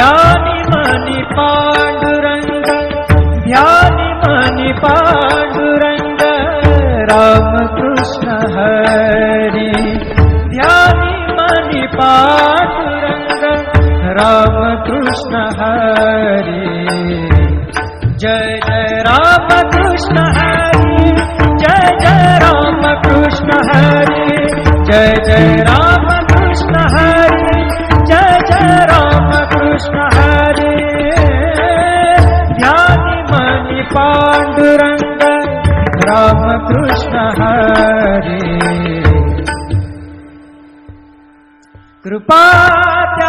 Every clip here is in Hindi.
ध्यानि मणि पाण्डुरङ्ग ध्यानि मणि पाण्डुरङ्ग रामकृष्ण हरि। ध्यानि मणि पाण्डुरङ्ग रामकृष्ण हरि। जय जय राम कृष्ण हरि जय जय राम कृष्ण हरि। जय जय राम कृपाचा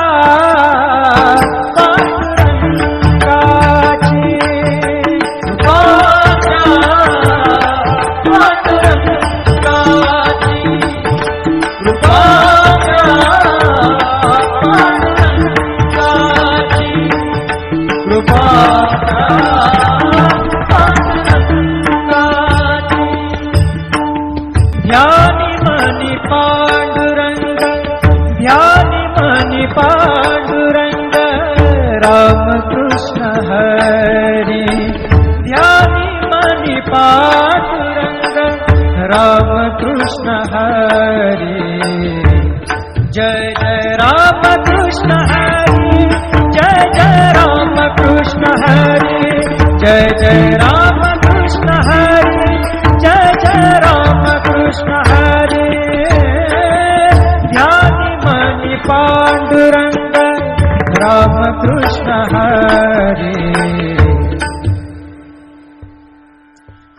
मणि पाण्डुरङ्ग रामकृष्ण हरि। जय जय रामकृष्ण हरि, जय जय रामकृष्ण हरि। जय जय रामकृष्ण हरि, जय जय रामकृष्ण हरि। ध्यानि मणि पाण्डुरङ्ग रामकृष्ण हरि।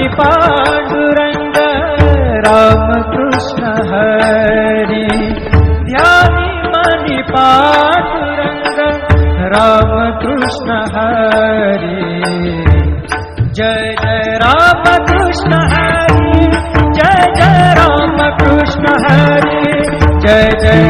मणि पाण्डुरङ्ग रामकृष्ण हरि, ध्यानि मणि पांडुरंग राम कृष्ण हरि, जय जय राम कृष्ण हरि जय जय राम कृष्ण हरि, जय जय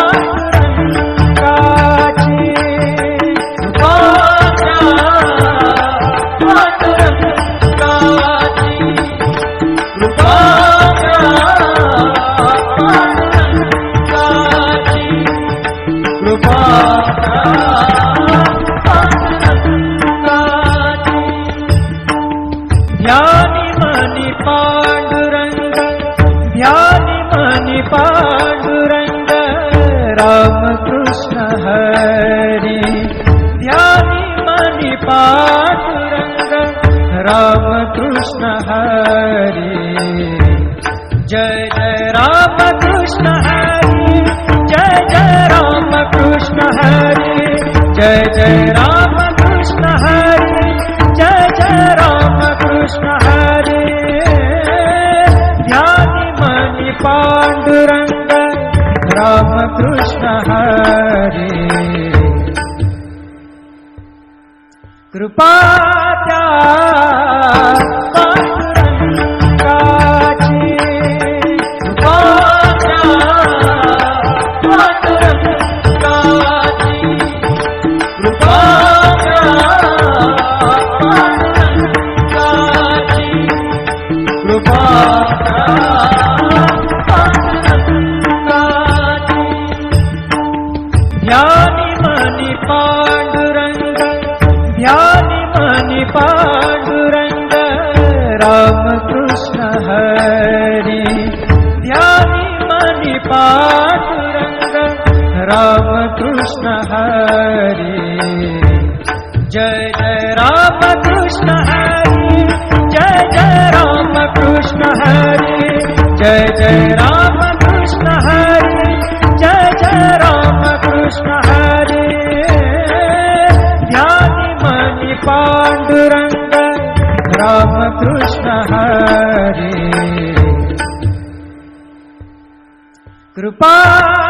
ध्यानि मणि पाण्डुरङ्ग ध्यानि मणि पाण्डुरङ्ग रामकृष्ण हरि। ध्यानि मणि पाण्डुरङ्ग रामकृष्ण हरि। जय जय रामकृष्ण हरि जय जय रामकृष्ण हरि। जय जय रामकृष्ण कृपा कृष्ण हरि ध्यानि मणि पातुरङ्ग राम कृष्ण हरि जय जय राम कृष्ण हरि जय जय राम कृष्ण हरि जय जय राम कृष्ण हरि जय जय राम कृष्ण हरि ध्यानि मणि पाण्डुरङ्ग રામ કૃષ્ણ હરે કૃપા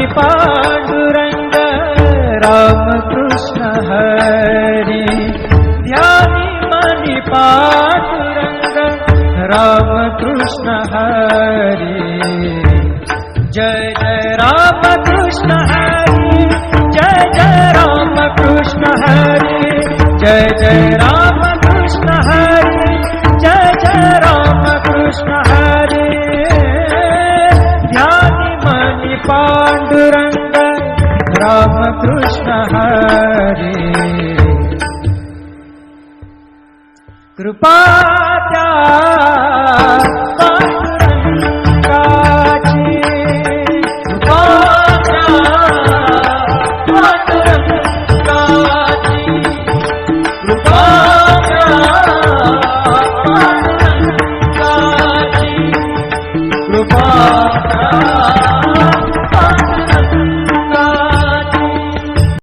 मनी पांडुरंग, राम कृष्ण हरी। ध्यानी मनी पांडुरंग, राम कृष्ण हरी। जय जय राम कृष्ण हरी, जय जय राम कृष्ण हरी। जय जय राम कृष्ण हरी, जय जय राम कृष्ण हरी। पाण्डुरङ्ग पाण्डुरङ्गः कृपा